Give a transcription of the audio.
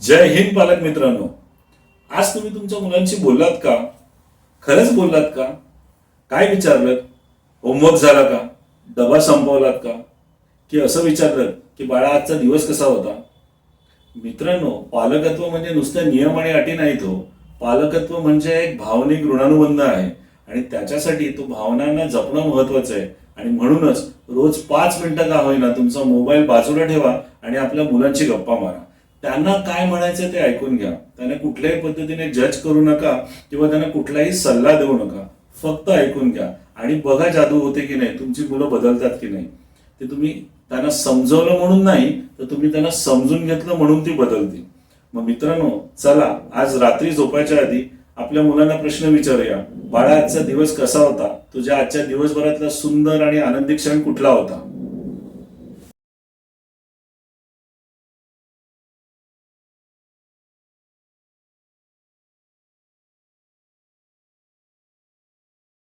जय हिंद पालक मित्रांनो. आज तुम्ही तुमच्या मुलांशी बोललात का? खरंच बोललात का? काय विचारलं? होमवर्क झाला का? डबा संपवलात का? की असं विचारलं की बाळा आजचा दिवस कसा होता? मित्रांनो पालकत्व म्हणजे नुसतं नियम आणि अटी नाहीत हो पालकत्व म्हणजे एक भावनिक ऋणानुबंध आहे आणि त्याच्यासाठी तो भावनांना जपणं महत्वाचं आहे. आणि म्हणूनच रोज पाच मिनिटं का होईना तुमचा मोबाईल बाजूला ठेवा आणि आपल्या मुलांची गप्पा मारा. त्यांना काय म्हणायचं ते ऐकून घ्या. त्यांना कुठल्याही पद्धतीने जज करू नका किंवा त्यांना कुठलाही सल्ला देऊ नका. फक्त ऐकून घ्या. आणि बघा जादू होते की नाही तुमची मुलं बदलतात की नाही. ते तुम्ही त्यांना समजवलं म्हणून नाही तर तुम्ही त्यांना समजून घेतलं म्हणून ती बदलतील. मग मित्रांनो चला आज रात्री झोपायच्या आधी आपल्या मुलांना प्रश्न विचारूया. बाळा आजचा दिवस कसा होता? तुझ्या आजच्या दिवसभरातला सुंदर आणि आनंदी क्षण कुठला होता?